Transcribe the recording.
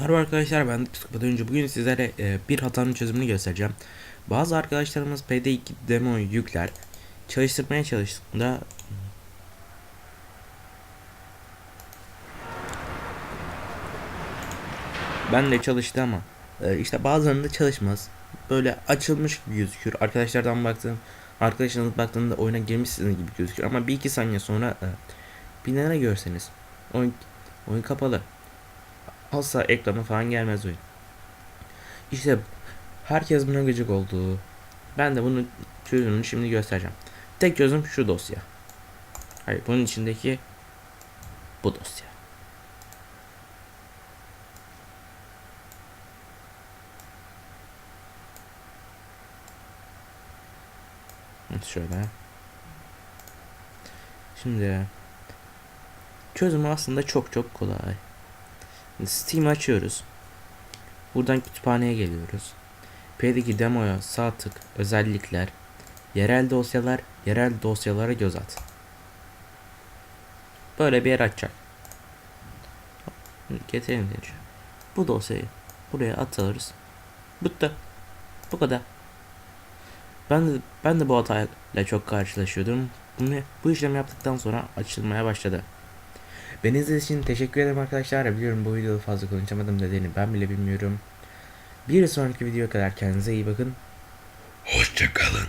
Merhaba arkadaşlar ben Psikopat Oyuncu. Bugün sizlere e, bir hatanın çözümünü göstereceğim. Bazı arkadaşlarımız PD2 demoyu yükler. Çalıştırmaya çalıştığında ben de çalıştı ama e, işte bazılarında çalışmaz. Böyle açılmış gibi gözükür. Arkadaşlardan baktığım arkadaşlarınız baktığında oyuna girmişsiniz gibi gözükür ama bir iki saniye sonra e, bir görseniz oyun, oyun kapalı. Asla ekrana falan gelmez oyun. İşte herkes buna gıcık oldu. Ben de bunun çözümünü şimdi göstereceğim. Tek çözüm şu dosya. Hayır bunun içindeki bu dosya. Şöyle. Şimdi çözümü aslında çok çok kolay. Steam açıyoruz. Buradan kütüphaneye geliyoruz. P'deki demoya sağ tık özellikler, yerel dosyalar, yerel dosyalara göz at. Böyle bir yer açacak. Getirelim diye. Bu dosyayı buraya atarız. Bitti. Bu kadar. Ben de, ben de bu hatayla çok karşılaşıyordum. Bunu, bu işlemi yaptıktan sonra açılmaya başladı. Beni izlediğiniz için teşekkür ederim arkadaşlar. Biliyorum bu videoda fazla konuşamadım nedeni ben bile bilmiyorum. Bir sonraki videoya kadar kendinize iyi bakın. Hoşçakalın.